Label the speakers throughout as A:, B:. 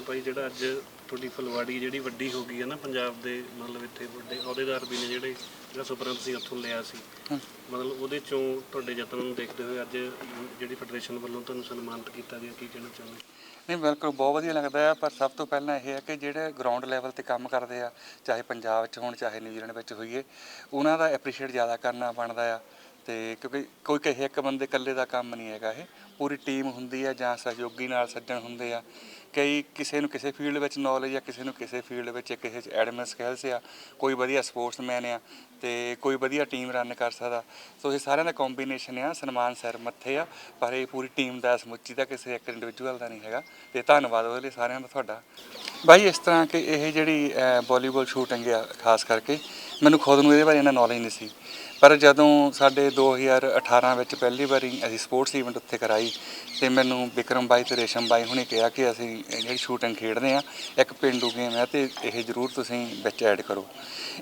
A: ਹਾਂਜੀ ਭਾਈ ਜਿਹੜਾ ਅੱਜ ਤੁਹਾਡੀ ਫੁਲਵਾੜੀ ਜਿਹੜੀ ਵੱਡੀ ਹੋ ਗਈ ਹੈ ਨਾ ਪੰਜਾਬ ਦੇ ਮਤਲਬ ਇੱਥੇ ਵੱਡੇ ਅਹੁਦੇਦਾਰ ਵੀ ਨੇ ਜਿਹੜੇ ਜਿਹੜਾ ਸੁਪਨਾ ਤੁਸੀਂ ਉੱਥੋਂ ਲਿਆ ਸੀ। ਮਤਲਬ ਉਹਦੇ ਚੋਂ ਤੁਹਾਡੇ ਯਤਨ ਨੂੰ ਦੇਖਦੇ ਹੋਏ ਅੱਜ ਜਿਹੜੀ ਫੈਡਰੇਸ਼ਨ ਵੱਲੋਂ ਤੁਹਾਨੂੰ ਸਨਮਾਨਿਤ ਕੀਤਾ ਗਿਆ ਕੀ ਕਹਿਣਾ ਚਾਹੁੰਦੇ
B: ਨਹੀਂ ਬਿਲਕੁਲ ਬਹੁਤ ਵਧੀਆ ਲੱਗਦਾ ਹੈ ਪਰ ਸਭ ਤੋਂ ਪਹਿਲਾਂ ਇਹ ਹੈ ਕਿ ਜਿਹੜੇ ਗਰਾਊਂਡ ਲੈਵਲ ਤੇ ਕੰਮ ਕਰਦੇ ਆ ਚਾਹੇ ਪੰਜਾਬ 'ਚ ਹੋਣ ਚਾਹੇ ਨਿਊਜ਼ੀਲੈਂਡ ਵਿੱਚ ਹੋਈਏ ਉਹਨਾਂ ਦਾ ਐਪਰੀਸ਼ੀਏਟ ਜ਼ਿਆਦਾ ਕਰਨਾ ਬਣਦਾ ਆ। ਤੇ ਕਿਉਂਕਿ ਕੋਈ ਕਿਸੇ ਇੱਕ ਬੰਦੇ ਇਕੱਲੇ ਦਾ ਕੰਮ ਨਹੀਂ ਹੈਗਾ ਇਹ। ਪੂਰੀ ਟੀਮ ਹੁੰਦੀ ਹੈ ਜਾਂ ਸਹਿਯੋਗੀ ਨਾਲ ਸੱਜਣ ਹੁੰਦੇ ਆ। ਕਈ ਕਿਸੇ ਨੂੰ ਕਿਸੇ ਫੀਲਡ ਵਿੱਚ ਨੌਲੇਜ ਆ, ਕਿਸੇ ਨੂੰ ਕਿਸੇ ਫੀਲਡ ਵਿੱਚ ਕਿਸੇ 'ਚ ਐਡਮਿਨ ਸਕਿੱਲਸ ਆ। ਕੋਈ ਵਧੀਆ ਸਪੋਰਟਸਮੈਨ ਆ ਤੇ ਕੋਈ ਵਧੀਆ ਟੀਮ ਰਨ ਕਰ ਸਕਦਾ। ਸੋ ਇਹ ਸਾਰਿਆਂ ਦਾ ਕੰਬੀਨੇਸ਼ਨ ਆ, ਸਨਮਾਨ ਸਿਰ ਮੱਥੇ ਆ। ਪਰ ਇਹ ਪੂਰੀ ਟੀਮ ਦਾ ਸਮੁੱਚੀ ਦਾ ਕਿਸੇ ਇੱਕ ਇੰਡੀਵਿਜੂਅਲ ਦਾ ਨਹੀਂ ਹੈਗਾ। ਤੇ ਧੰਨਵਾਦ ਉਹਦੇ ਲਈ ਸਾਰਿਆਂ ਦਾ ਤੁਹਾਡਾ। ਬਾਈ, ਇਸ ਤਰ੍ਹਾਂ ਕਿ ਇਹ ਜਿਹੜੀ ਵਾਲੀਬਾਲ ਸ਼ੂਟਿੰਗ ਆ, ਖਾਸ ਕਰਕੇ ਮੈਨੂੰ ਖੁਦ ਨੂੰ ਇਹਦੇ ਬਾਰੇ ਇਹਨਾਂ ਨੌਲੇਜ ਨਹੀਂ ਸੀ। ਪਰ ਜਦੋਂ ਸਾਡੇ 2018 ਵਿੱਚ ਪਹਿਲੀ ਵਾਰੀ ਅਸੀਂ ਸਪੋਰਟਸ ਇਵੈਂਟ ਉੱਥੇ ਕਰਾਈ ਤੇ ਮੈਨੂੰ ਵਿਕਰਮ ਬਾਈ ਤੇ ਰੇਸ਼ਮ ਬਾਈ ਹੁਣੇ ਕਿਹਾ ਕਿ ਅਸੀਂ ਜਿਹੜੀ ਸ਼ੂਟਿੰਗ ਖੇਡਦੇ ਆ ਇੱਕ ਪਿੰਡੂ ਗੇਮ ਹੈ ਤੇ ਇਹ ਜ਼ਰੂਰ ਤੁਸੀਂ ਵਿੱਚ ਐਡ ਕਰੋ।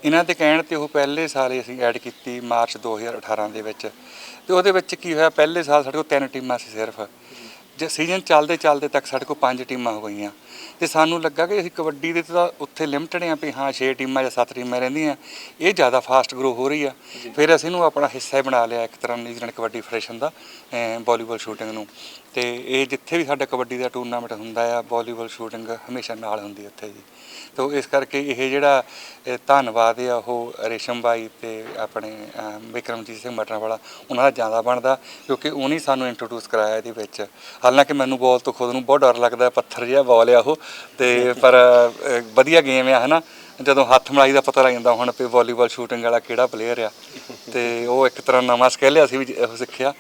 B: ਇਹਨਾਂ ਦੇ ਕਹਿਣ ਤੇ ਉਹ ਪਹਿਲੇ ਸਾਲ ਹੀ ਅਸੀਂ ਐਡ ਕੀਤੀ ਮਾਰਚ 2018 ਦੇ ਵਿੱਚ। ਤੇ ਉਹਦੇ ਵਿੱਚ ਕੀ ਹੋਇਆ, ਪਹਿਲੇ ਸਾਲ ਸਾਡੇ ਕੋਲ ਤਿੰਨ ਟੀਮਾਂ ਸੀ ਸਿਰਫ। ਜੇ ਸੀਜ਼ਨ ਚੱਲਦੇ ਚੱਲਦੇ ਤੱਕ ਸਾਡੇ ਕੋਲ ਪੰਜ ਟੀਮਾਂ ਹੋ ਗਈਆਂ। ਤੇ ਸਾਨੂੰ ਲੱਗਾ ਕਿ ਅਸੀਂ ਕਬੱਡੀ ਦੇ ਤਾਂ ਉੱਥੇ ਲਿਮਟਡ ਆ ਵੀ ਹਾਂ 6 ਟੀਮਾਂ ਜਾਂ 7 ਟੀਮਾਂ ਰਹਿੰਦੀਆਂ। ਇਹ ਜ਼ਿਆਦਾ ਫਾਸਟ ਗਰੋ ਹੋ ਰਹੀ ਆ। ਫਿਰ ਅਸੀਂ ਇਹਨੂੰ ਆਪਣਾ ਹਿੱਸਾ ਬਣਾ ਲਿਆ ਇੱਕ ਤਰ੍ਹਾਂ ਨਿਊਜ਼ੀਲੈਂਡ ਕਬੱਡੀ ਫੈਡਰੇਸ਼ਨ ਦਾ ਵਾਲੀਬਾਲ ਸ਼ੂਟਿੰਗ ਨੂੰ। ਤੇ ਇਹ ਜਿੱਥੇ ਵੀ ਸਾਡਾ ਕਬੱਡੀ ਦਾ ਟੂਰਨਾਮੈਂਟ ਹੁੰਦਾ ਆ ਵਾਲੀਬਾਲ ਸ਼ੂਟਿੰਗ ਹਮੇਸ਼ਾ ਨਾਲ ਹੁੰਦੀ ਉੱਥੇ ਜੀ। ਤੋ ਇਸ ਕਰਕੇ ਇਹ ਜਿਹੜਾ ਧੰਨਵਾਦ ਆ ਉਹ ਰੇਸ਼ਮ ਬਾਈ ਤੇ ਆਪਣੇ ਅਹ, ਵਿਕਰਮਜੀਤ ਸਿੰਘ ਮਟਰਾਂ ਵਾਲਾ ਉਹਨਾਂ ਦਾ ਜ਼ਿਆਦਾ ਬਣਦਾ ਕਿਉਂਕਿ ਉਹਨੇ ਸਾਨੂੰ ਇੰਟਰੋਡਿਊਸ ਕਰਾਇਆ ਇਹਦੇ ਵਿੱਚ। ਹਾਲਾਂਕਿ ਮੈਨੂੰ ਬਾਲ ਤੋਂ ਖੁਦ ਨੂੰ ਬਹੁਤ ਡਰ ਲੱਗਦਾ ਪੱਥਰ ਜਿਹਾ ਬਾਲ ਆ ਉਹ ਤੇ ਪਰ ਵਧੀਆ ਗੇਮ ਆ ਹਨਾ? ਜਦੋਂ ਹੱਥ ਮਲਾਈ ਦਾ ਪਤਾ ਲੱਗ ਜਾਂਦਾ ਹੁਣ ਵੀ ਵਾਲੀਬਾਲ ਸ਼ੂਟਿੰਗ ਵਾਲਾ ਕਿਹੜਾ ਪਲੇਅਰ ਆ। ਤੇ ਉਹ ਇੱਕ ਤਰ੍ਹਾਂ ਨਵਾਂ ਸਕਿੱਲ ਆ, ਅਸੀਂ ਵੀ ਉਹ ਸਿੱਖਿਆ।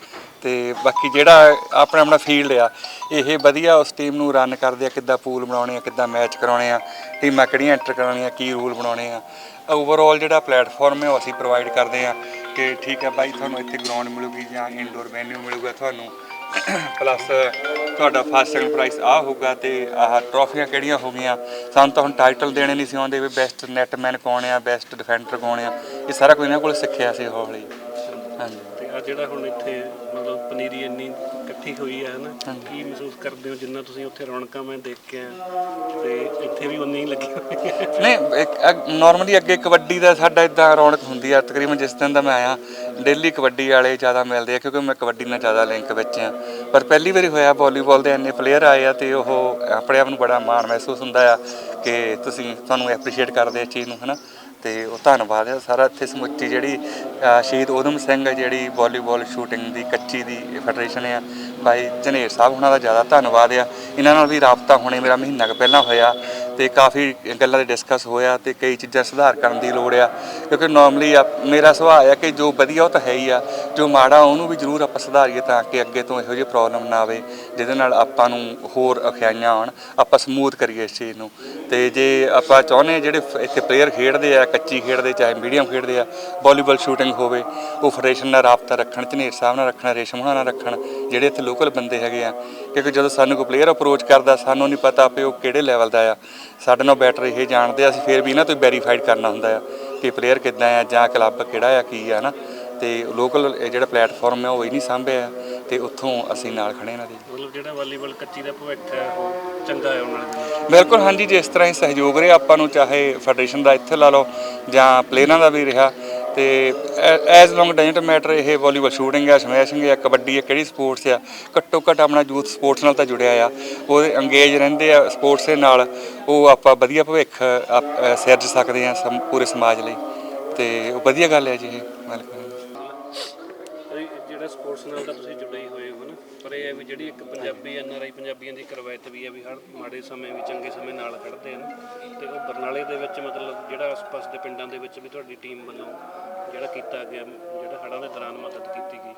B: ਤੇ ਬਾਕੀ ਜਿਹੜਾ ਆਪਣਾ ਆਪਣਾ ਫੀਲਡ ਆ, ਇਹ ਵਧੀਆ ਉਸ ਟੀਮ ਨੂੰ ਰਨ ਕਰਦੇ ਆ, ਕਿੱਦਾਂ ਪੂਲ ਬਣਾਉਣੇ ਆ, ਕਿੱਦਾਂ ਮੈਚ ਕਰਾਉਣੇ ਆ ਟੀਮਾਂ ਕਿਹੜੀਆਂ ਐਂਟਰ ਕਰਾਉਣੀਆਂ, ਕੀ ਰੂਲ ਬਣਾਉਣੇ ਆ। ਓਵਰਆਲ ਜਿਹੜਾ ਪਲੇਟਫਾਰਮ ਹੈ ਉਹ ਅਸੀਂ ਪ੍ਰੋਵਾਈਡ ਕਰਦੇ ਆ ਕਿ ਠੀਕ ਹੈ ਬਾਈ, ਤੁਹਾਨੂੰ ਇੱਥੇ ਗਰਾਊਂਡ ਮਿਲੂਗੀ ਜਾਂ ਇਨਡੋਰ ਵੈਨਿਊ ਮਿਲੂਗਾ ਤੁਹਾਨੂੰ। ਪਲੱਸ ਤੁਹਾਡਾ ਫਸਟ ਸੈਕੰਡ ਪ੍ਰਾਈਸ ਆ ਹੋਊਗਾ ਤੇ ਆਹ ਟਰੋਫੀਆਂ ਕਿਹੜੀਆਂ ਹੋ ਗਈਆਂ? ਸਾਨੂੰ ਤਾਂ ਹੁਣ ਟਾਈਟਲ ਦੇਣੇ ਨਹੀਂ ਸੀ ਆਉਂਦੇ ਵੀ ਬੈਸਟ ਨੈਟਮੈਨ ਕੌਣ ਆ ਬੈਸਟ ਡਿਫੈਂਡਰ ਕੌਣ ਆ। ਇਹ ਸਾਰਾ ਕੁਝ ਇਹਨਾਂ ਕੋਲ ਸਿੱਖਿਆ ਸੀ ਹੌਲੀ ਹਾਂਜੀ।
A: ਤੇ ਆ ਜਿਹੜਾ ਹੁਣ ਇੱਥੇ ਮਤਲਬ ਪਨੀਰੀ ਇੰਨੀ ਇਕੱਠੀ ਹੋਈ ਹੈ ਹਨਾ? ਕੀ ਮਹਿਸੂਸ ਕਰਦੇ ਹੋ ਜਿੰਨਾ ਤੁਸੀਂ ਉੱਥੇ ਰੌਣਕਾਂ ਮੈਂ ਦੇਖਿਆ? ਤੇ ਇੱਥੇ ਵੀ ਉਨੀ ਹੀ ਲੱਗੀ ਹੋਈ ਹੈ
B: ਨਹੀਂ ਨਾਰਮਲੀ ਅੱਗੇ ਕਬੱਡੀ ਦਾ ਸਾਡਾ ਇਦਾਂ ਰੌਣਕ ਹੁੰਦੀ ਆ। ਤਕਰੀਬਨ ਜਿਸ ਦਿਨ ਦਾ ਮੈਂ ਆਇਆ ਡੇਲੀ ਕਬੱਡੀ ਵਾਲੇ ਜ਼ਿਆਦਾ ਮਿਲਦੇ ਆ ਕਿਉਂਕਿ ਮੈਂ ਕਬੱਡੀ ਨਾਲ ਜ਼ਿਆਦਾ ਲਿੰਕ ਵਿੱਚ ਆ। ਪਰ ਪਹਿਲੀ ਵਾਰੀ ਹੋਇਆ ਵਾਲੀਬਾਲ ਦੇ ਇੰਨੇ ਪਲੇਅਰ ਆਏ ਆ ਤੇ ਉਹ ਆਪਣੇ ਆਪ ਨੂੰ ਬੜਾ ਮਾਣ ਮਹਿਸੂਸ ਹੁੰਦਾ ਆ ਕਿ ਤੁਸੀਂ ਤੁਹਾਨੂੰ ਐਪਰੀਸ਼ੀਏਟ ਕਰਦੇ ਆ ਇਸ ਚੀਜ਼ ਨੂੰ, ਹਨਾ? ਤੇ ਉਹ ਧੰਨਵਾਦ ਹੈ ਸਾਰਾ ਇੱਥੇ ਸਮੁੱਚੀ ਜਿਹੜੀ ਸ਼ਹੀਦ ਊਧਮ ਸਿੰਘ ਹੈ ਜਿਹੜੀ ਵਾਲੀਬਾਲ ਸ਼ੂਟਿੰਗ ਦੀ ਕੱਚੀ ਦੀ ਫੈਡਰੇਸ਼ਨ ਆ, ਭਾਈ ਜਨੇਰ ਸਾਹਿਬ ਉਹਨਾਂ ਦਾ ਜ਼ਿਆਦਾ ਧੰਨਵਾਦ ਆ। ਇਹਨਾਂ ਨਾਲ ਵੀ ਰਾਬਤਾ ਹੋਣੇ ਮੇਰਾ ਮਹੀਨਾ ਕੁ ਪਹਿਲਾਂ ਹੋਇਆ ਤੇ ਕਾਫੀ ਗੱਲਾਂ ਦੇ ਡਿਸਕਸ ਹੋਇਆ ਤੇ ਕਈ ਚੀਜ਼ਾਂ ਸੁਧਾਰ ਕਰਨ ਦੀ ਲੋੜ ਆ। ਕਿਉਂਕਿ ਨਾਰਮਲੀ ਮੇਰਾ ਸੁਭਾਅ ਆ ਕਿ ਜੋ ਵਧੀਆ ਉਹ ਤਾਂ ਹੈ ਹੀ ਆ। ਜੋ ਮਾੜਾ ਉਹਨੂੰ ਵੀ ਜ਼ਰੂਰ ਆਪਾਂ ਸੁਧਾਰੀਏ ਤਾਂ ਕਿ ਅੱਗੇ ਤੋਂ ਇਹੋ ਜਿਹੀ ਪ੍ਰੋਬਲਮ ਨਾ ਆਵੇ। ਜਿਹਦੇ ਨਾਲ ਆਪਾਂ ਨੂੰ ਹੋਰ ਅਖਿਆਈਆਂ ਆਉਣ, ਆਪਾਂ ਸਮੂਥ ਕਰੀਏ ਇਸ ਚੀਜ਼ ਨੂੰ। ਤੇ ਜੇ ਆਪਾਂ ਚਾਹੁੰਦੇ ਜਿਹੜੇ ਇੱਥੇ ਪਲੇਅਰ ਖੇਡਦੇ ਆ, ਕੱਚੀ ਖੇਡਦੇ, ਚਾਹੇ ਮੀਡੀਅਮ ਖੇਡਦੇ ਆ ਵਾਲੀਬਾਲ ਸ਼ੂਟਿੰਗ ਹੋਵੇ, ਉਹ ਫੈਡਰੇਸ਼ਨ ਨਾਲ ਰਾਬਤਾ ਰੱਖਣ ਝਨੇਰ ਸਾਹਿਬ ਨਾਲ ਰੱਖਣ, ਰੇਸ਼ਮ ਹੋਣਾ ਨਾਲ ਰੱਖਣ, ਜਿਹੜੇ ਇੱਥੇ ਲੋਕਲ ਬੰਦੇ ਹੈਗੇ ਆ। ਕਿਉਂਕਿ ਜਦੋਂ ਸਾਨੂੰ ਕੋਈ ਪਲੇਅਰ ਅਪਰੋਚ ਕਰਦਾ, ਸਾਨੂੰ ਨਹੀਂ ਪਤਾ ਵੀ ਉਹ ਕਿਹੜੇ ਲੈਵਲ ਦਾ ਆ। ਸਾਡੇ ਨਾਲ ਬੈਟਰ ਇਹ ਜਾਣਦੇ ਆ, ਅਸੀਂ ਫਿਰ ਵੀ ਇਹਨਾਂ ਤੋਂ ਵੈਰੀਫਾਈਡ ਕਰਨਾ ਹੁੰਦਾ ਆ ਕਿ ਪਲੇਅਰ ਕਿੱਦਾਂ ਆ ਜਾਂ ਕਲੱਬ ਕਿਹੜਾ ਆ, ਕੀ ਆ ਨਾ ਤੇ ਲੋਕਲ ਜਿਹੜਾ ਪਲੇਟਫਾਰਮ ਹੈ ਉਹ ਹੀ ਨਹੀਂ ਸਾਂਭਿਆ ਤੇ ਉੱਥੋਂ ਅਸੀਂ ਨਾਲ ਖੜੇ ਇਹਨਾਂ ਦੇ।
A: ਮਤਲਬ ਜਿਹੜਾ ਵਾਲੀਬਾਲ ਕੱਚੀ ਦਾ ਭਵਿੱਖ ਹੈ ਉਹ ਚੰਗਾ ਹੈ ਉਹਨਾਂ ਦੇ
B: ਬਿਲਕੁਲ ਹਾਂਜੀ ਜਿਸ ਤਰ੍ਹਾਂ ਹੀ ਸਹਿਯੋਗ ਰਿਹਾ ਆਪਾਂ ਨੂੰ ਚਾਹੇ ਫੈਡਰੇਸ਼ਨ ਦਾ ਇੱਥੇ ਲਾ ਲਓ ਜਾਂ ਪਲੇਅਰਾਂ ਦਾ ਵੀ ਰਿਹਾ। ਤੇ ਐਜ਼ ਲੌਂਗ ਡਜਨਟ ਮੈਟਰ ਇਹ ਵਾਲੀਬਾਲ ਸ਼ੂਟਿੰਗ ਹੈ ਸਮੈਸ਼ਿੰਗ ਹੈ ਕਬੱਡੀ ਹੈ ਕਿਹੜੀ ਸਪੋਰਟਸ ਆ ਘੱਟੋ ਘੱਟ ਆਪਣਾ ਯੂਥ ਸਪੋਰਟਸ ਨਾਲ ਤਾਂ ਜੁੜਿਆ ਆ। ਉਹਦੇ ਅੰਗੇਜ ਰਹਿੰਦੇ ਆ ਸਪੋਰਟਸ ਦੇ ਨਾਲ ਉਹ ਆਪਾਂ ਵਧੀਆ ਭਵਿੱਖ ਸਿਰਜ ਸਕਦੇ ਆ ਪੂਰੇ ਸਮਾਜ ਲਈ। ਤੇ ਉਹ ਵਧੀਆ ਗੱਲ ਹੈ ਜੀ ਇਹ
A: ਜਿਹੜਾ ਸਪੋਰਟਸ ਨਾਲ ਤਾਂ ਤੁਸੀਂ ਜੁੜੇ ਹੀ ਹੋਏ ਇਹ ਹੈ ਵੀ ਜਿਹੜੀ ਇੱਕ ਪੰਜਾਬੀ ਐਨ ਆਰ ਆਈ ਪੰਜਾਬੀਆਂ ਦੀ ਇੱਕ ਰਵਾਇਤ ਵੀ ਹੈ ਵੀ ਹਰ ਮਾੜੇ ਸਮੇਂ ਵੀ ਚੰਗੇ ਸਮੇਂ ਨਾਲ ਖੜਦੇ ਹਨ ਤੇ ਉਹ ਬਰਨਾਲੇ ਦੇ ਵਿੱਚ ਮਤਲਬ ਜਿਹੜਾ ਆਸ-ਪਾਸ ਦੇ ਪਿੰਡਾਂ ਦੇ ਵਿੱਚ ਵੀ ਤੁਹਾਡੀ ਟੀਮ ਵੱਲੋਂ ਜਿਹੜਾ ਕੀਤਾ ਗਿਆ, ਜਿਹੜਾ ਹੜ੍ਹਾਂ ਦੇ ਦੌਰਾਨ ਮਦਦ ਕੀਤੀ ਗਈ,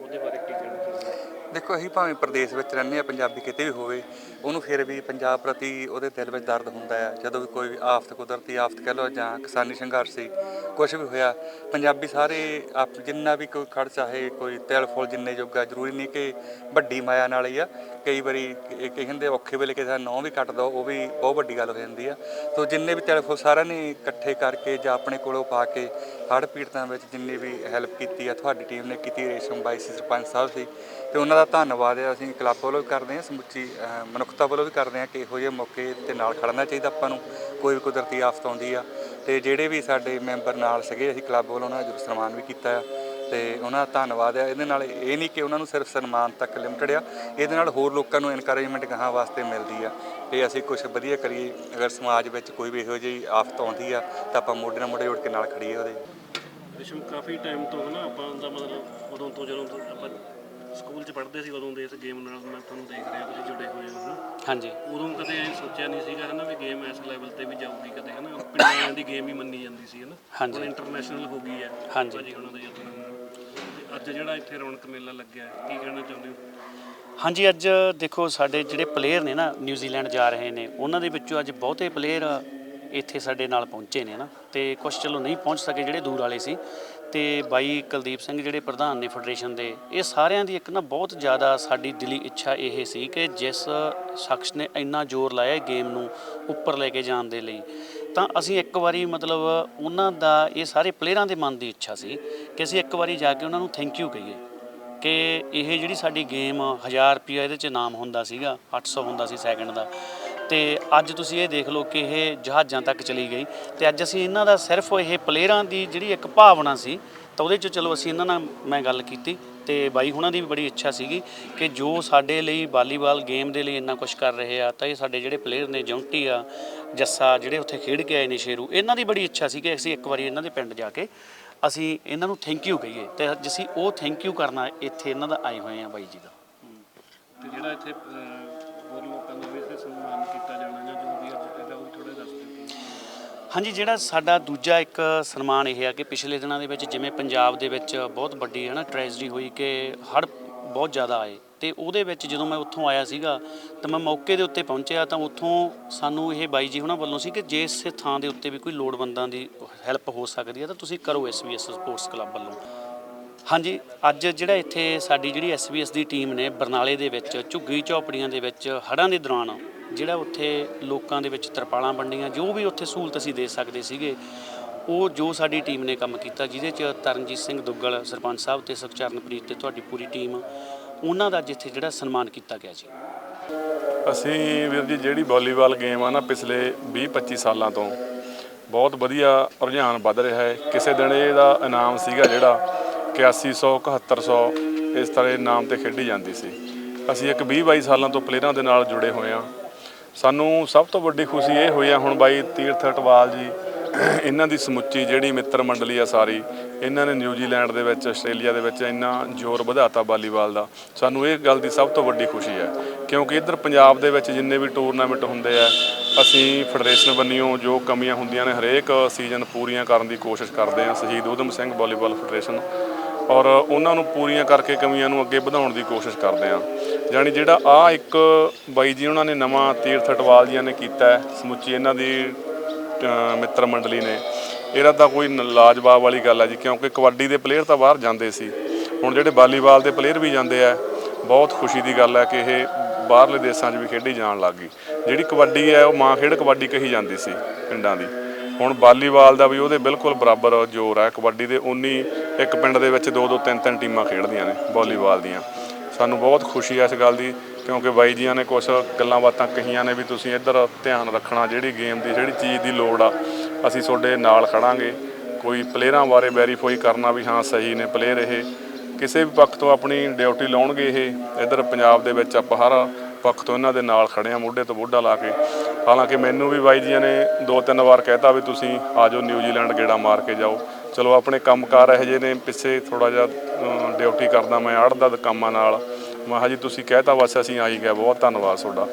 A: ਉਹਦੇ ਬਾਰੇ ਕੀ ਕਹਿਣਾ ਚਾਹੁੰਦੇ
B: ਦੇਖੋ, ਅਸੀਂ ਭਾਵੇਂ ਪ੍ਰਦੇਸ਼ ਵਿੱਚ ਰਹਿੰਦੇ ਆ ਪੰਜਾਬੀ ਕਿਤੇ ਵੀ ਹੋਵੇ, ਉਹਨੂੰ ਫਿਰ ਵੀ ਪੰਜਾਬ ਪ੍ਰਤੀ ਉਹਦੇ ਦਿਲ ਵਿੱਚ ਦਰਦ ਹੁੰਦਾ ਆ ਜਦੋਂ ਵੀ ਕੋਈ ਆਫਤ ਕੁਦਰਤੀ ਆਫਤ ਕਹਿ ਲਓ ਜਾਂ ਕਿਸਾਨੀ ਸੰਘਰਸ਼ ਸੀ ਕੁਝ ਵੀ ਹੋਇਆ, ਪੰਜਾਬੀ ਸਾਰੇ ਆਪ ਜਿੰਨਾ ਵੀ ਕੋਈ ਖੜ ਚਾਹੇ, ਕੋਈ ਤਿਲ ਫੁੱਲ ਜਿੰਨੇ ਜੋਗਾ, ਜ਼ਰੂਰੀ ਨਹੀਂ ਕਿ ਵੱਡੀ ਮਾਇਆ ਨਾਲ ਹੀ ਆ ਕਈ ਵਾਰੀ ਕ- ਕਈ ਹੁੰਦੇ ਔਖੇ ਵੇਲੇ ਕਿਸੇ ਦਾ ਨਾਂ ਵੀ ਕੱਟ ਦੋ ਉਹ ਵੀ ਬਹੁਤ ਵੱਡੀ ਗੱਲ ਹੋ ਜਾਂਦੀ ਆ। ਸੋ ਜਿੰਨੇ ਵੀ ਟੈਲੀਫੋਨ ਸਾਰਿਆਂ ਨੇ ਇਕੱਠੇ ਕਰਕੇ ਜਾਂ ਆਪਣੇ ਕੋਲੋਂ ਪਾ ਕੇ ਹੜ੍ਹ ਪੀੜਤਾਂ ਵਿੱਚ ਜਿੰਨੀ ਵੀ ਹੈਲਪ ਕੀਤੀ ਆ, ਤੁਹਾਡੀ ਟੀਮ ਨੇ ਕੀਤੀ, ਰੇਸ਼ਮ ਬਾਈ ਸੀ, ਸਰਪੰਚ ਸਾਹਿਬ ਸੀ, ਤੇ ਉਹਨਾਂ ਦਾ ਧੰਨਵਾਦ ਹੈ ਅਸੀਂ ਕਲੱਬ ਵੱਲੋਂ ਵੀ ਕਰਦੇ ਹਾਂ ਸਮੁੱਚੀ ਮਨੁੱਖਤਾ ਵੱਲੋਂ ਵੀ ਕਰਦੇ ਹਾਂ ਕਿ ਇਹੋ ਜਿਹੇ ਮੌਕੇ ਤੇ ਨਾਲ ਖੜਨਾ ਚਾਹੀਦਾ ਆਪਾਂ ਨੂੰ, ਕੋਈ ਵੀ ਕੁਦਰਤੀ ਆਫਤ ਆਉਂਦੀ ਆ। ਤੇ ਜਿਹੜੇ ਵੀ ਸਾਡੇ ਮੈਂਬਰ ਨਾਲ ਸੀਗੇ, ਅਸੀਂ ਕਲੱਬ ਵੱਲੋਂ ਉਹਨਾਂ ਦਾ ਜ਼ਰੂਰ ਸਨਮਾਨ ਵੀ ਕੀਤਾ ਆ। ਤੇ ਉਹਨਾਂ ਦਾ ਧੰਨਵਾਦ ਹੈ ਇਹਦੇ ਨਾਲ ਇਹ ਨਹੀਂ ਕਿ ਉਹਨਾਂ ਨੂੰ ਸਿਰਫ ਸਨਮਾਨ ਤੱਕ ਲਿਮਟਿਡ ਆ। ਇਹਦੇ ਨਾਲ ਹੋਰ ਲੋਕਾਂ ਨੂੰ ਇਨਕਰੇਜਮੈਂਟ ਗਾਹਾਂ ਵਾਸਤੇ ਮਿਲਦੀ ਆ। ਤੇ ਅਸੀਂ ਕੁਝ ਵਧੀਆ ਕਰੀਏ। ਅਗਰ ਸਮਾਜ ਵਿੱਚ ਕੋਈ ਵੀ ਇਹੋ ਜਿਹੀ ਆਫਤ ਆਉਂਦੀ ਆ ਤਾਂ ਆਪਾਂ ਮੋਢੇ ਨਾਲ ਮੋਢੇ ਜੋੜ ਕੇ ਨਾਲ ਖੜੀਏ ਉਹਦੇ।
A: ਰਿਸ਼ਮ ਕਾਫੀ ਟਾਈਮ ਤੋਂ ਹਨਾ ਆਪਾਂ ਦਾ ਮਤਲਬ ਉਦੋਂ ਤੋਂ ਜਦੋਂ ਤੋਂ ਆਪਾਂ ਸਕੂਲ 'ਚ ਪੜ੍ਹਦੇ ਸੀ ਉਦੋਂ ਦੇ ਇਸ ਗੇਮ ਨਾਲ ਮੈਂ ਤੁਹਾਨੂੰ ਦੇਖ ਰਿਹਾ ਤੁਸੀਂ ਜੁੜੇ ਹੋਏ ਹੋ ਹਨਾ।
C: ਹਾਂਜੀ।
A: ਉਦੋਂ ਕਦੇ ਐ ਸੋਚਿਆ ਨਹੀਂ ਸੀਗਾ ਹਨਾ ਵੀ ਗੇਮ ਇਸ ਲੈਵਲ ਤੇ ਵੀ ਜਾਊਗੀ ਕਦੇ ਹਨਾ। ਪਿੰਡਾਂ ਦੀ ਗੇਮ ਹੀ ਮੰਨੀ ਜਾਂਦੀ ਸੀ ਹਨਾ।
C: ਹਾਂਜੀ।
A: ਹੁਣ ਇੰਟਰਨੈਸ਼ਨਲ ਹੋ ਗਈ ਹੈ।
C: ਹਾਂਜੀ।
A: ਉਹਨਾਂ ਦੇ ਯਤਨਾਂ ਅੱਜ ਜਿਹੜਾ ਇੱਥੇ ਰੌਣਕ ਮੇਲਾ ਲੱਗਿਆ ਹੈ, ਕੀ ਕਹਿਣਾ ਚਾਹੁੰਦੇ ਹੋ?
C: ਹਾਂਜੀ ਅੱਜ ਦੇਖੋ ਸਾਡੇ ਜਿਹੜੇ ਪਲੇਅਰ ਨੇ ਨਾ ਨਿਊਜ਼ੀਲੈਂਡ ਜਾ ਰਹੇ ਨੇ ਉਹਨਾਂ ਦੇ ਵਿੱਚੋਂ ਅੱਜ ਬਹੁਤੇ ਪਲੇਅਰ ਇੱਥੇ ਸਾਡੇ ਨਾਲ ਪਹੁੰਚੇ ਨੇ ਨਾ ਤੇ ਕੁਝ ਚਲੋ ਨਹੀਂ ਪਹੁੰਚ ਸਕੇ ਜਿਹੜੇ ਦੂਰ ਵਾਲੇ ਸੀ। ਤੇ ਬਾਈ ਕੁਲਦੀਪ ਸਿੰਘ ਜਿਹੜੇ ਪ੍ਰਧਾਨ ਨੇ ਫੈਡਰੇਸ਼ਨ ਦੇ ਇਹ ਸਾਰਿਆਂ ਦੀ ਇੱਕ ਨਾ ਬਹੁਤ ਜ਼ਿਆਦਾ ਸਾਡੀ ਦਿਲੀ ਇੱਛਾ ਇਹ ਸੀ ਕਿ ਜਿਸ ਸ਼ਖਸ ਨੇ ਇੰਨਾ ਜ਼ੋਰ ਲਾਇਆ ਗੇਮ ਨੂੰ ਉੱਪਰ ਲੈ ਕੇ ਜਾਣ ਦੇ ਲਈ। ਤਾਂ ਅਸੀਂ ਇੱਕ ਵਾਰੀ ਮਤਲਬ ਉਹਨਾਂ ਦਾ ਇਹ ਸਾਰੇ ਪਲੇਅਰਾਂ ਦੇ ਮਨ ਦੀ ਇੱਛਾ ਸੀ ਕਿ ਅਸੀਂ ਇੱਕ ਵਾਰੀ ਜਾ ਕੇ ਉਹਨਾਂ ਨੂੰ ਥੈਂਕ ਯੂ ਕਹੀਏ ਕਿ ਇਹ ਜਿਹੜੀ ਸਾਡੀ ਗੇਮ 1000 ਰੁਪਿਆ ਇਹਦੇ ਚ ਨਾਮ ਹੁੰਦਾ ਸੀਗਾ 800 ਹੁੰਦਾ ਸੀ ਸੈਕਿੰਡ ਦਾ। ਤੇ ਅੱਜ ਤੁਸੀਂ ਇਹ ਦੇਖ ਲਓ ਕਿ ਇਹ ਜਹਾਜ਼ਾਂ ਤੱਕ ਚਲੀ ਗਈ। ਤੇ ਅੱਜ ਅਸੀਂ ਇਹਨਾਂ ਦਾ ਸਿਰਫ ਇਹ ਪਲੇਅਰਾਂ ਦੀ ਜਿਹੜੀ ਇੱਕ ਭਾਵਨਾ ਸੀ, ਤਾਂ ਉਹਦੇ ਚ ਚਲੋ ਅਸੀਂ ਇਹਨਾਂ ਨਾਲ ਮੈਂ ਗੱਲ ਕੀਤੀ। ਤੇ ਬਾਈ ਹੁਣਾਂ ਦੀ ਵੀ ਬੜੀ ਇੱਛਾ ਸੀਗੀ ਕਿ ਜੋ ਸਾਡੇ ਲਈ ਵਾਲੀਬਾਲ ਗੇਮ ਦੇ ਲਈ ਇੰਨਾ ਕੁਝ ਕਰ ਰਹੇ ਆ, ਤਾਂ ਇਹ ਸਾਡੇ ਜਿਹੜੇ ਪਲੇਅਰ ਨੇ, ਜੌਂਟੀ ਆ, ਜੱਸਾ, ਜਿਹੜੇ ਉੱਥੇ ਖੇਡ ਕੇ ਆਏ ਨੇ ਸ਼ੇਰੂ, ਇਹਨਾਂ ਦੀ ਬੜੀ ਇੱਛਾ ਸੀ ਕਿ ਅਸੀਂ ਇੱਕ ਵਾਰੀ ਇਹਨਾਂ ਦੇ ਪਿੰਡ ਜਾ ਕੇ ਅਸੀਂ ਇਹਨਾਂ ਨੂੰ ਥੈਂਕ ਯੂ ਕਹੀਏ ਤੇ ਅਸੀਂ ਉਹ ਥੈਂਕ ਯੂ ਕਰਨਾ ਇੱਥੇ ਇਹਨਾਂ ਦਾ ਆਏ ਹੋਏ ਆ ਬਾਈ ਜੀ ਦਾ।
A: ਤੇ ਜਿਹੜਾ ਇੱਥੇ ਹੋਰ ਲੋਕਾਂ ਦਾ ਵੀ ਇੱਥੇ ਸਨਮਾਨ ਕੀਤਾ ਜਾਣਾ ਜਾਂ ਜੋ ਵੀ ਅੱਜ ਇਹਦਾ ਉਹ ਥੋੜਾ ਦੱਸ ਦਿਓ।
C: ਹਾਂਜੀ ਜਿਹੜਾ ਸਾਡਾ ਦੂਜਾ ਇੱਕ ਸਨਮਾਨ ਇਹ ਆ ਕਿ ਪਿਛਲੇ ਦਿਨਾਂ ਦੇ ਵਿੱਚ ਜਿਵੇਂ ਪੰਜਾਬ ਦੇ ਵਿੱਚ ਬਹੁਤ ਵੱਡੀ ਹੈ ਨਾ ਟ੍ਰੈਜਡੀ ਹੋਈ ਕਿ ਹੜ੍ਹ ਬਹੁਤ ਜ਼ਿਆਦਾ ਆਏ। ਤੇ ਉਹਦੇ ਵਿੱਚ ਜਦੋਂ ਮੈਂ ਉੱਥੋਂ ਆਇਆ ਸੀਗਾ, ਤਾਂ ਮੈਂ ਮੌਕੇ ਦੇ ਉੱਤੇ ਪਹੁੰਚਿਆ ਤਾਂ ਉੱਥੋਂ ਸਾਨੂੰ ਇਹ ਬਾਈ ਜੀ ਉਹਨਾਂ ਵੱਲੋਂ ਸੀ ਕਿ ਜੇ ਇਸ ਥਾਂ ਦੇ ਉੱਤੇ ਵੀ ਕੋਈ ਲੋੜਵੰਦਾਂ ਦੀ ਹੈਲਪ ਹੋ ਸਕਦੀ ਹੈ ਤਾਂ ਤੁਸੀਂ ਕਰੋ ਐਸਬੀਐਸ ਸਪੋਰਟਸ ਕਲੱਬ ਵੱਲੋਂ। ਹਾਂਜੀ, ਅੱਜ ਜਿਹੜਾ ਇੱਥੇ ਸਾਡੀ ਜਿਹੜੀ ਐਸਬੀਐਸ ਦੀ ਟੀਮ ਨੇ ਬਰਨਾਲੇ ਦੇ ਵਿੱਚ, ਝੁੱਗੀ ਝੌਪੜੀਆਂ ਦੇ ਵਿੱਚ, ਹੜ੍ਹਾਂ ਦੇ ਦੌਰਾਨ ਜਿਹੜਾ ਉੱਥੇ ਲੋਕਾਂ ਦੇ ਵਿੱਚ ਤਰਪਾਲਾਂ ਵੰਡੀਆਂ, ਜੋ ਵੀ ਉੱਥੇ ਸਹੂਲਤ ਅਸੀਂ ਦੇ ਸਕਦੇ ਸੀਗੇ, ਉਹ ਜੋ ਸਾਡੀ ਟੀਮ ਨੇ ਕੰਮ ਕੀਤਾ, ਜਿਹਦੇ ਚ ਤਰਨਜੀਤ ਸਿੰਘ ਦੁੱਗਲ, ਸਰਪੰਚ ਸਾਹਿਬ ਤੇ ਸੁਖਚਰਨਪ੍ਰੀਤ ਤੇ ਤੁਹਾਡੀ ਪੂਰੀ ਟੀਮ ਉਹਨਾਂ ਦਾ ਜਿੱਥੇ ਜਿਹੜਾ ਸਨਮਾਨ ਕੀਤਾ ਗਿਆ ਜੀ।
D: ਅਸੀਂ ਵੀਰ ਜੀ, ਜਿਹੜੀ ਵਾਲੀਬਾਲ ਗੇਮ ਆ ਨਾ ਪਿਛਲੇ 20-25 ਸਾਲਾਂ ਤੋਂ, ਬਹੁਤ ਵਧੀਆ ਰੁਝਾਨ ਵੱਧ ਰਿਹਾ ਹੈ। ਕਿਸੇ ਦਿਨ ਇਹਦਾ ਇਨਾਮ ਸੀਗਾ ਜਿਹੜਾ 8100 7100 ਇਸ ਤਰ੍ਹਾਂ ਦੇ ਨਾਮ ਤੇ ਖੇਡੀ ਜਾਂਦੀ ਸੀ। ਅਸੀਂ ਇੱਕ 20-22 ਸਾਲਾਂ ਤੋਂ ਪਲੇਅਰਾਂ ਦੇ ਨਾਲ ਜੁੜੇ ਹੋਏ ਆ ਸਾਨੂੰ ਸਭ ਤੋਂ ਵੱਡੀ ਖੁਸ਼ੀ ਇਹ ਹੋਈ ਆ ਹੁਣ ਬਾਈ ਤੀਰਥ ਅਟਵਾਲ ਜੀ, ਇਹਨਾਂ ਦੀ ਸਮੁੱਚੀ ਜਿਹੜੀ ਮਿੱਤਰ ਮੰਡਲੀ ਆ ਸਾਰੀ ਇਹਨਾਂ ਨੇ ਨਿਊਜ਼ੀਲੈਂਡ ਦੇ ਵਿੱਚ, ਆਸਟ੍ਰੇਲੀਆ ਦੇ ਵਿੱਚ ਇੰਨਾ ਜ਼ੋਰ ਵਧਾਤਾ ਵਾਲੀਬਾਲ ਦਾ। ਸਾਨੂੰ ਇਹ ਗੱਲ ਦੀ ਸਭ ਤੋਂ ਵੱਡੀ ਖੁਸ਼ੀ ਹੈ, ਕਿਉਂਕਿ ਇੱਧਰ ਪੰਜਾਬ ਦੇ ਵਿੱਚ ਜਿੰਨੇ ਵੀ ਟੂਰਨਾਮੈਂਟ ਹੁੰਦੇ ਆ, ਅਸੀਂ ਫੈਡਰੇਸ਼ਨ ਬੰਨਿਓ ਜੋ ਕਮੀਆਂ ਹੁੰਦੀਆਂ ਨੇ ਹਰੇਕ ਸੀਜ਼ਨ ਪੂਰੀਆਂ ਕਰਨ ਦੀ ਕੋਸ਼ਿਸ਼ ਕਰਦੇ ਹਾਂ। ਸ਼ਹੀਦ ਊਧਮ ਸਿੰਘ ਵਾਲੀਬਾਲ ਫੈਡਰੇਸ਼ਨ ਔਰ ਉਹਨਾਂ ਨੂੰ ਪੂਰੀਆਂ ਕਰਕੇ ਕਮੀਆਂ ਨੂੰ ਅੱਗੇ ਵਧਾਉਣ ਦੀ ਕੋਸ਼ਿਸ਼ ਕਰਦੇ ਹਾਂ। ਯਾਨੀ ਜਿਹੜਾ ਆ ਇੱਕ ਬਾਈ ਜੀ ਉਹਨਾਂ ਨੇ ਨਵਾਂ ਤੀਰਥ ਅਟਵਾਲ ਜੀਆਂ ਨੇ ਕੀਤਾ ਸਮੁੱਚੀ ਇਹਨਾਂ ਦੀ ਮਿੱਤਰ ਮੰਡਲੀ ਨੇ। ਇਹਦਾ ਤਾਂ ਕੋਈ ਨ- ਲਾਜਵਾਬ ਵਾਲੀ ਗੱਲ ਹੈ ਜੀ, ਕਿਉਂਕਿ ਕਬੱਡੀ ਦੇ ਪਲੇਅਰ ਤਾਂ ਬਾਹਰ ਜਾਂਦੇ ਸੀ। ਹੁਣ ਜਿਹੜੇ ਵਾਲੀਬਾਲ ਦੇ ਪਲੇਅਰ ਵੀ ਜਾਂਦੇ ਆ, ਬਹੁਤ ਖੁਸ਼ੀ ਦੀ ਗੱਲ ਹੈ ਕਿ ਇਹ ਬਾਹਰਲੇ ਦੇਸ਼ਾਂ 'ਚ ਵੀ ਖੇਡੀ ਜਾਣ ਲੱਗ ਗਈ। ਜਿਹੜੀ ਕਬੱਡੀ ਹੈ ਉਹ ਮਾਂ ਖੇਡ ਕਬੱਡੀ ਕਹੀ ਜਾਂਦੀ ਸੀ ਪਿੰਡਾਂ ਦੀ। ਹੁਣ ਵਾਲੀਬਾਲ ਦਾ ਵੀ ਉਹਦੇ ਬਿਲਕੁਲ ਬਰਾਬਰ ਜ਼ੋਰ ਹੈ ਕਬੱਡੀ ਦੇ ਉਨੀ ਇੱਕ ਪਿੰਡ ਦੇ ਵਿੱਚ ਦੋ ਦੋ ਤਿੰਨ ਤਿੰਨ ਟੀਮਾਂ ਖੇਡਦੀਆਂ ਨੇ ਵਾਲੀਬਾਲ ਦੀਆਂ। ਸਾਨੂੰ ਬਹੁਤ ਖੁਸ਼ੀ ਹੈ ਇਸ ਗੱਲ ਦੀ, ਕਿਉਂਕਿ ਬਾਈ ਜੀਆਂ ਨੇ ਕੁਝ ਗੱਲਾਂ ਬਾਤਾਂ ਕਹੀਆਂ ਨੇ ਵੀ ਤੁਸੀਂ ਇੱਧਰ ਧਿਆਨ ਰੱਖਣਾ, ਜਿਹੜੀ ਗੇਮ ਦੀ, ਜਿਹੜੀ ਚੀਜ਼ ਦੀ ਲੋੜ ਆ ਅਸੀਂ ਤੁਹਾਡੇ ਨਾਲ ਖੜਾਂਗੇ। ਕੋਈ ਪਲੇਅਰਾਂ ਬਾਰੇ ਵੈਰੀਫਾਈ ਕਰਨਾ ਵੀ ਹਾਂ, ਸਹੀ ਨੇ ਪਲੇਅਰ ਇਹ। ਕਿਸੇ ਵੀ ਪੱਖ ਤੋਂ ਆਪਣੀ ਡਿਊਟੀ ਲਾਉਣਗੇ ਇਹ। ਇੱਧਰ ਪੰਜਾਬ ਦੇ ਵਿੱਚ ਆਪਾਂ ਹਰ ਪੱਖ ਤੋਂ ਇਹਨਾਂ ਦੇ ਨਾਲ ਖੜੇ ਆ ਮੋਢੇ ਤੋਂ ਮੋਢਾ ਲਾ ਕੇ। ਹਾਲਾਂਕਿ ਮੈਨੂੰ ਵੀ ਬਾਈ ਜੀਆਂ ਨੇ ਦੋ ਤਿੰਨ ਵਾਰ ਕਹਿਤਾ ਵੀ ਤੁਸੀਂ ਆਜੋ ਨਿਊਜ਼ੀਲੈਂਡ ਗੇੜਾ ਮਾਰ ਕੇ ਜਾਓ। ਚਲੋ ਆਪਣੇ ਕੰਮਕਾਰ ਇਹੋ ਜਿਹੇ ਨੇ, ਪਿੱਛੇ ਥੋੜਾ ਜਿਹਾ ਡਿਊਟੀ ਕਰਦਾ ਮੈਂ ਆੜਦਾ ਕੰਮਾਂ ਨਾਲ। ਮੈਂ ਕਿਹਾ ਜੀ ਤੁਸੀਂ ਕਹਿਤਾ ਬਸ ਅਸੀਂ ਆਈ ਗਏ ਬਹੁਤ ਧੰਨਵਾਦ ਤੁਹਾਡਾ।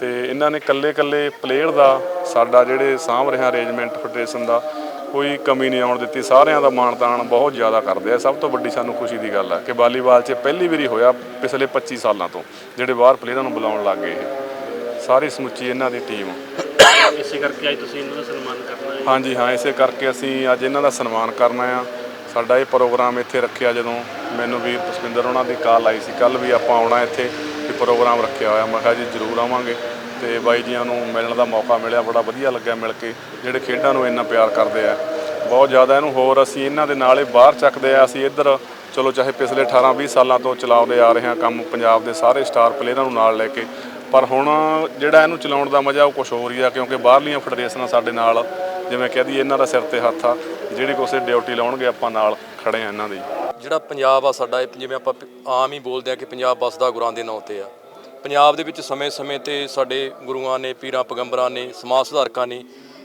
D: ਤੇ ਇਹਨਾਂ ਨੇ ਕੱਲੇ ਕੱਲੇ ਪਲੇਅਰ ਦਾ ਸਾਡਾ ਜਿਹੜੇ ਸਾਂਭ ਰਿਹਾ ਅਰੇਂਜਮੈਂਟ ਫੈਡਰੇਸ਼ਨ ਦਾ ਕੋਈ ਕਮੀ ਨਹੀਂ ਆਉਣ ਦਿੱਤੀ। ਸਾਰਿਆਂ ਦਾ ਮਾਣ ਤਾਣ ਬਹੁਤ ਜ਼ਿਆਦਾ ਕਰਦੇ ਆ। ਸਭ ਤੋਂ ਵੱਡੀ ਸਾਨੂੰ ਖੁਸ਼ੀ ਦੀ ਗੱਲ ਹੈ ਕਿ ਵਾਲੀਬਾਲ 'ਚ ਪਹਿਲੀ ਵਾਰੀ ਹੋਇਆ ਪਿਛਲੇ 25 ਸਾਲਾਂ ਤੋਂ ਜਿਹੜੇ ਬਾਹਰ ਪਲੇਅਰਾਂ ਨੂੰ ਬੁਲਾਉਣ ਲੱਗ ਗਏ ਸਾਰੀ ਸਮੁੱਚੀ ਇਹਨਾਂ ਦੀ ਟੀਮ
A: ਇਸੇ ਕਰਕੇ ਅੱਜ ਤੁਸੀਂ ਇਹਨਾਂ ਦਾ ਸਨਮਾਨ ਕਰਨਾ ਹੈ।
D: ਹਾਂਜੀ ਹਾਂ ਇਸੇ ਕਰਕੇ ਅਸੀਂ ਅੱਜ ਇਹਨਾਂ ਦਾ ਸਨਮਾਨ ਕਰਨਾ ਆ। ਸਾਡਾ ਇਹ ਪ੍ਰੋਗਰਾਮ ਇੱਥੇ ਰੱਖਿਆ ਜਦੋਂ ਮੈਨੂੰ ਵੀਰ ਪੁਸ਼ਪਿੰਦਰ ਉਹਨਾਂ ਦੀ ਕਾਲ ਆਈ ਸੀ। ਕੱਲ ਵੀ ਆਪਾਂ ਆਉਣਾ ਇੱਥੇ। ਪ੍ਰੋਗਰਾਮ ਰੱਖਿਆ ਹੋਇਆ। ਮੈਂ ਕਿਹਾ ਜੀ ਜ਼ਰੂਰ ਆਵਾਂਗੇ ਤੇ ਬਾਈ ਜੀਆਂ ਨੂੰ ਮਿਲਣ ਦਾ ਮੌਕਾ ਮਿਲਿਆ, ਬੜਾ ਵਧੀਆ ਲੱਗਿਆ ਮਿਲ ਕੇ। ਜਿਹੜੇ ਖੇਡਾਂ ਨੂੰ ਇੰਨਾ ਪਿਆਰ ਕਰਦੇ ਆ। ਬਹੁਤ ਜ਼ਿਆਦਾ ਇਹਨੂੰ ਹੋਰ ਅਸੀਂ ਇਹਨਾਂ ਦੇ ਨਾਲ ਹੀ ਬਾਹਰ ਚੱਕਦੇ ਆ। ਅਸੀਂ ਇੱਧਰ, ਚਲੋ ਚਾਹੇ ਪਿਛਲੇ 18 20 ਸਾਲਾਂ ਤੋਂ ਚਲਾਉਂਦੇ ਆ ਰਹੇ ਹਾਂ ਕੰਮ ਪੰਜਾਬ ਦੇ ਸਾਰੇ ਸਟਾਰ ਪਲੇਅਰਾਂ ਨੂੰ ਨਾਲ ਲੈ ਕੇ। ਪਰ ਹੁਣ ਜਿਹੜਾ ਇਹਨੂੰ ਚਲਾਉਣ ਦਾ ਮਜ਼ਾ ਉਹ ਕੁਝ ਹੋਰ ਹੀ ਆ, ਕਿਉਂਕਿ ਬਾਹਰਲੀਆਂ ਫੈਡਰੇਸ਼ਨਾਂ ਸਾਡੇ ਨਾਲ, ਜਿਵੇਂ ਕਹਦੀ ਇਹਨਾਂ ਦਾ ਸਿਰ ਤੇ ਹੱਥ ਆ। ਜਿਹੜੀ ਕੋਸੇ ਡਿਊਟੀ ਲਾਉਣਗੇ ਆਪਾਂ ਨਾਲ ਖੜੇ ਆ ਇਹਨਾਂ ਦੀ।
E: ਜਿਹੜਾ ਪੰਜਾਬ ਆ ਸਾਡਾ, ਇਹ ਜਿਵੇਂ ਆਪਾਂ ਪ- ਆਮ ਹੀ ਬੋਲਦੇ ਆ ਕਿ ਪੰਜਾਬ ਬਸਦਾ ਗੁਰਾਂ ਦੇ ਨਾਂ ਤੇ ਆ। ਪੰਜਾਬ ਦੇ ਵਿੱਚ ਸਮੇਂ-ਸਮੇਂ ਤੇ ਸਾਡੇ ਗੁਰੂਆਂ ਨੇ, ਪੀਰਾਂ, ਪੈਗੰਬਰਾਂ ਨੇ, ਸਮਾਜ ਸੁਧਾਰਕਾਂ ਨੇ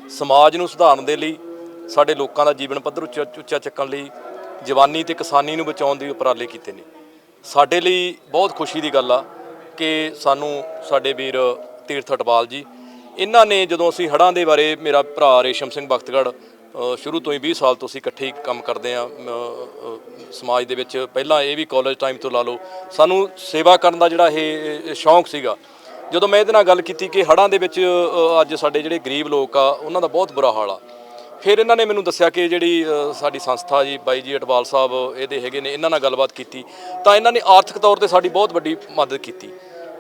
E: ਸਮਾਜ ਨੂੰ ਸੁਧਾਰਨ ਦੇ ਲਈ, ਸਾਡੇ ਲੋਕਾਂ ਦਾ ਜੀਵਨ ਪੱਧਰ ਉੱਚਾ ਉੱਚਾ ਚੱਕਣ ਲਈ ਜਵਾਨੀ ਤੇ ਕਿਸਾਨੀ ਨੂੰ ਬਚਾਉਣ ਦੇ ਉਪਰਾਲੇ ਕੀਤੇ ਨੇ। ਸਾਡੇ ਲਈ ਬਹੁਤ ਖੁਸ਼ੀ ਦੀ ਗੱਲ ਆ ਕਿ ਸਾਨੂੰ ਸਾਡੇ ਵੀਰ ਤੀਰਥ ਅਟਵਾਲ ਜੀ, ਇਹਨਾਂ ਨੇ ਜਦੋਂ ਅਸੀਂ ਹੜ੍ਹਾਂ ਦੇ ਬਾਰੇ ਮੇਰਾ ਭਰਾ ਰੇਸ਼ਮ ਸਿੰਘ ਬਖਤਗੜ੍ਹ ਸ਼ੁਰੂ ਤੋਂ ਹੀ 20 ਸਾਲ ਤੋਂ ਅਸੀਂ ਇਕੱਠੇ ਹੀ ਕੰਮ ਕਰਦੇ ਆ ਸਮਾਜ ਦੇ ਵਿੱਚ ਪਹਿਲਾਂ ਇਹ ਵੀ ਕਾਲਜ ਟਾਈਮ ਤੋਂ ਲਾ ਲਓ, ਸਾਨੂੰ ਸੇਵਾ ਕਰਨ ਦਾ ਜਿਹੜਾ ਇਹ ਸ਼ੌਂਕ ਸੀਗਾ। ਜਦੋਂ ਮੈਂ ਇਹਦੇ ਨਾਲ ਗੱਲ ਕੀਤੀ ਕਿ ਹੜ੍ਹਾਂ ਦੇ ਵਿੱਚ ਅੱਜ ਸਾਡੇ ਜਿਹੜੇ ਗਰੀਬ ਲੋਕ ਆ, ਉਹਨਾਂ ਦਾ ਬਹੁਤ ਬੁਰਾ ਹਾਲ ਆ। ਫਿਰ ਇਹਨਾਂ ਨੇ ਮੈਨੂੰ ਦੱਸਿਆ ਕਿ ਜਿਹੜੀ ਸਾਡੀ ਸੰਸਥਾ ਜੀ, ਬਾਈ ਜੀ ਅਟਵਾਲ ਸਾਹਿਬ, ਇਹਦੇ ਹੈਗੇ ਨੇ, ਇਹਨਾਂ ਨਾਲ ਗੱਲਬਾਤ ਕੀਤੀ। ਤਾਂ ਇਹਨਾਂ ਨੇ ਆਰਥਿਕ ਤੌਰ ਤੇ ਸਾਡੀ ਬਹੁਤ ਵੱਡੀ ਮਦਦ ਕੀਤੀ।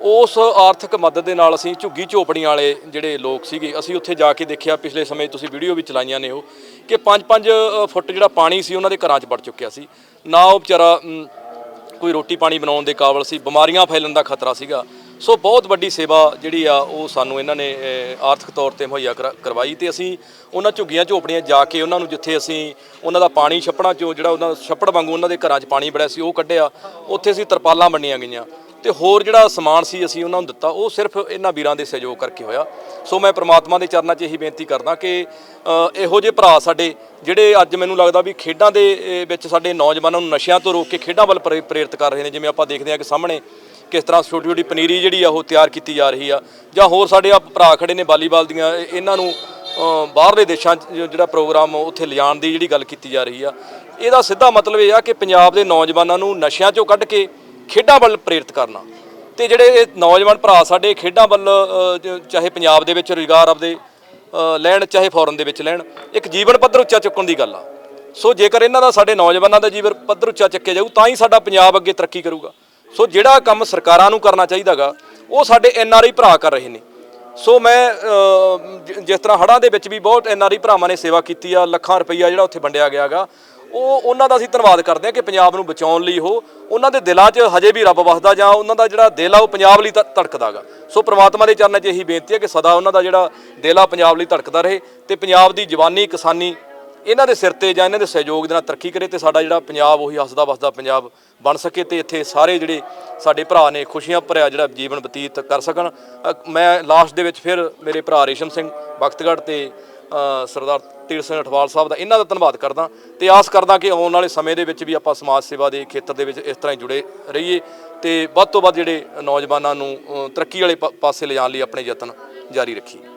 E: ਉਸ ਆਰਥਿਕ ਮਦਦ ਦੇ ਨਾਲ ਅਸੀਂ ਝੁੱਗੀ ਝੋਪੜੀਆਂ ਵਾਲੇ ਜਿਹੜੇ ਲੋਕ ਸੀਗੇ, ਅਸੀਂ ਉੱਥੇ ਜਾ ਕੇ ਦੇਖਿਆ ਪਿਛਲੇ ਸਮੇਂ ਤੁਸੀਂ ਵੀਡੀਓ ਵੀ ਚਲਾਈਆਂ ਨੇ ਉਹ, ਕਿ 5-5 ਫੁੱਟ ਜਿਹੜਾ ਪਾਣੀ ਸੀ ਉਹਨਾਂ ਦੇ ਘਰਾਂ 'ਚ ਵੜ ਚੁੱਕਿਆ ਸੀ। ਨਾ ਉਹ ਵਿਚਾਰਾ ਕੋਈ ਰੋਟੀ ਪਾਣੀ ਬਣਾਉਣ ਦੇ ਕਾਬਲ ਸੀ, ਬਿਮਾਰੀਆਂ ਫੈਲਣ ਦਾ ਖਤਰਾ ਸੀਗਾ। ਸੋ ਬਹੁਤ ਵੱਡੀ ਸੇਵਾ ਜਿਹੜੀ ਆ, ਉਹ ਸਾਨੂੰ ਇਹਨਾਂ ਨੇ ਆਰਥਿਕ ਤੌਰ ਤੇ ਮੁਹੱਈਆ ਕਰਵਾਈ ਤੇ ਅਸੀਂ ਉਹਨਾਂ ਝੁੱਗੀਆਂ ਝੋਪੜੀਆਂ ਜਾ ਕੇ ਉਹਨਾਂ ਨੂੰ ਜਿੱਥੇ ਅਸੀਂ ਉਹਨਾਂ ਦਾ ਪਾਣੀ ਛੱਪੜਾਂ ਚੋਂ ਜਿਹੜਾ ਉਹਨਾਂ ਛੱਪੜ ਵਾਂਗੂ ਉਹਨਾਂ ਦੇ ਘਰਾਂ 'ਚ ਪਾਣੀ ਬੜਿਆ ਸੀ, ਉਹ ਕੱਢਿਆ। ਉੱਥੇ ਅਸੀਂ ਤਰਪਾਲਾਂ ਬੰਨੀਆਂ ਗਈਆਂ। ਤੇ ਹੋਰ ਜਿਹੜਾ ਸਮਾਨ ਸੀ ਅਸੀਂ ਉਹਨਾਂ ਨੂੰ ਦਿੱਤਾ, ਉਹ ਸਿਰਫ ਇਹਨਾਂ ਵੀਰਾਂ ਦੇ ਸਹਿਯੋਗ ਕਰਕੇ ਹੋਇਆ। ਸੋ ਮੈਂ ਪ੍ਰਮਾਤਮਾ ਦੇ ਚਰਨਾਂ 'ਚ ਇਹੀ ਬੇਨਤੀ ਕਰਦਾ ਕਿ ਇਹੋ ਜਿਹੇ ਭਰਾ ਸਾਡੇ ਜਿਹੜੇ ਅੱਜ ਮੈਨੂੰ ਲੱਗਦਾ ਵੀ ਖੇਡਾਂ ਦੇ ਵਿੱਚ ਸਾਡੇ ਨੌਜਵਾਨਾਂ ਨੂੰ ਨਸ਼ਿਆਂ ਤੋਂ ਰੋਕ ਕੇ ਖੇਡਾਂ ਵੱਲ ਪ੍ਰੇ- ਪ੍ਰੇਰਿਤ ਕਰ ਰਹੇ ਨੇ, ਜਿਵੇਂ ਆਪਾਂ ਦੇਖਦੇ ਹਾਂ ਕਿ ਸਾਹਮਣੇ ਕਿਸ ਤਰ੍ਹਾਂ ਛੋਟੀ ਛੋਟੀ ਪਨੀਰੀ ਜਿਹੜੀ ਆ, ਉਹ ਤਿਆਰ ਕੀਤੀ ਜਾ ਰਹੀ ਆ। ਜਾਂ ਹੋਰ ਸਾਡੇ ਆ ਭਰਾ ਖੜੇ ਨੇ ਵਾਲੀਬਾਲ ਦੀਆਂ ਇਹਨਾਂ ਨੂੰ ਬਾਹਰਲੇ ਦੇਸ਼ਾਂ 'ਚ ਜਿਹੜਾ ਪ੍ਰੋਗਰਾਮ ਉੱਥੇ ਲਿਜਾਣ ਦੀ ਜਿਹੜੀ ਗੱਲ ਕੀਤੀ ਜਾ ਰਹੀ ਆ। ਇਹਦਾ ਸਿੱਧਾ ਮਤਲਬ ਇਹ ਆ ਕਿ ਪੰਜਾਬ ਦੇ ਨੌਜਵਾਨਾਂ ਨੂੰ ਨਸ਼ਿਆਂ 'ਚੋਂ ਕੱਢ ਕੇ ਖੇਡਾਂ ਵੱਲ ਪ੍ਰੇਰਿਤ ਕਰਨਾ। ਤੇ ਜਿਹੜੇ ਇਹ ਨੌਜਵਾਨ ਭਰਾ ਸਾਡੇ ਖੇਡਾਂ ਵੱਲ ਚਾਹੇ ਪੰਜਾਬ ਦੇ ਵਿੱਚ ਰੁਜ਼ਗਾਰ ਆਪਦੇ ਲੈਣ, ਚਾਹੇ ਫੋਰਨ ਦੇ ਵਿੱਚ ਲੈਣ, ਇੱਕ ਜੀਵਨ ਪੱਧਰ ਉੱਚਾ ਚੁੱਕਣ ਦੀ ਗੱਲ ਆ। ਸੋ ਜੇਕਰ ਇਹਨਾਂ ਦਾ ਸਾਡੇ ਨੌਜਵਾਨਾਂ ਦਾ ਜੀਵਨ ਪੱਧਰ ਉੱਚਾ ਚੱਕਿਆ ਜਾਊ, ਤਾਂ ਹੀ ਸਾਡਾ ਪੰਜਾਬ ਅੱਗੇ ਤਰੱਕੀ ਕਰੂਗਾ। ਸੋ ਜਿਹੜਾ ਕੰਮ ਸਰਕਾਰਾਂ ਨੂੰ ਕਰਨਾ ਚਾਹੀਦਾਗਾ ਉਹ ਸਾਡੇ ਐਨ ਆਰ ਆਈ ਭਰਾ ਕਰ ਰਹੇ ਨੇ। ਸੋ ਮੈਂ ਜਿਸ ਤਰ੍ਹਾਂ ਹੜ੍ਹਾਂ ਦੇ ਵਿੱਚ ਵੀ ਬਹੁਤ ਐਨ ਆਰ ਆਈ ਭਰਾਵਾਂ ਨੇ ਸੇਵਾ ਕੀਤੀ ਆ, ਲੱਖਾਂ ਰੁਪਈਆ ਜਿਹੜਾ ਉੱਥੇ ਵੰਡਿਆ ਗਿਆਗਾ ਉਹ ਉਹਨਾਂ ਦਾ ਅਸੀਂ ਧੰਨਵਾਦ ਕਰਦੇ ਹਾਂ ਕਿ ਪੰਜਾਬ ਨੂੰ ਬਚਾਉਣ ਲਈ ਉਹ ਉਹਨਾਂ ਦੇ ਦਿਲਾਂ 'ਚ ਹਜੇ ਵੀ ਰੱਬ ਵਸਦਾ ਜਾਂ ਉਹਨਾਂ ਦਾ ਜਿਹੜਾ ਦਿਲ ਆ ਉਹ ਪੰਜਾਬ ਲਈ ਧ- ਧੜਕਦਾਗਾ। ਸੋ ਪ੍ਰਮਾਤਮਾ ਦੇ ਚਰਨਾਂ 'ਚ ਇਹੀ ਬੇਨਤੀ ਹੈ ਕਿ ਸਦਾ ਉਹਨਾਂ ਦਾ ਜਿਹੜਾ ਦਿਲ ਆ ਪੰਜਾਬ ਲਈ ਧੜਕਦਾ ਰਹੇ ਤੇ ਪੰਜਾਬ ਦੀ ਜਵਾਨੀ, ਕਿਸਾਨੀ ਇਹਨਾਂ ਦੇ ਸਿਰ ਤੇ ਜਾਂ ਇਹਨਾਂ ਦੇ ਸਹਿਯੋਗ ਦੇ ਨਾਲ ਤਰੱਕੀ ਕਰੇ ਤੇ ਸਾਡਾ ਜਿਹੜਾ ਪੰਜਾਬ ਉਹੀ ਹੱਸਦਾ ਵਸਦਾ ਪੰਜਾਬ ਬਣ ਸਕੇ ਤੇ ਇੱਥੇ ਸਾਰੇ ਜਿਹੜੇ ਸਾਡੇ ਭਰਾ ਨੇ ਖੁਸ਼ੀਆਂ ਭਰਿਆ ਜਿਹੜਾ ਜੀਵਨ ਬਤੀਤ ਕਰ ਸਕਣ। ਮੈਂ ਲਾਸਟ ਦੇ ਵਿੱਚ ਫਿਰ ਮੇਰੇ ਭਰਾ ਰੇਸ਼ਮ ਸਿੰਘ ਬਖਤਗੜ੍ਹ ਤੇ ਸਰਦਾਰ ਤੀਰ ਸਿੰਘ ਅਠਵਾਲ ਸਾਹਿਬ ਦਾ ਇਹਨਾਂ ਦਾ ਧੰਨਵਾਦ ਕਰਦਾ ਤੇ ਆਸ ਕਰਦਾ ਕਿ ਆਉਣ ਵਾਲੇ ਸਮੇਂ ਦੇ ਵਿੱਚ ਵੀ ਆਪਾਂ ਸਮਾਜ ਸੇਵਾ ਦੇ ਖੇਤਰ ਦੇ ਵਿੱਚ ਇਸ ਤਰ੍ਹਾਂ ਹੀ ਜੁੜੇ ਰਹੀਏ ਤੇ ਵੱਧ ਤੋਂ ਵੱਧ ਜਿਹੜੇ ਨੌਜਵਾਨਾਂ ਨੂੰ ਤਰੱਕੀ ਵਾਲੇ ਪਾ- ਪਾਸੇ ਲਿਜਾਣ ਲਈ ਆਪਣੇ ਯਤਨ ਜਾਰੀ ਰੱਖੀਏ।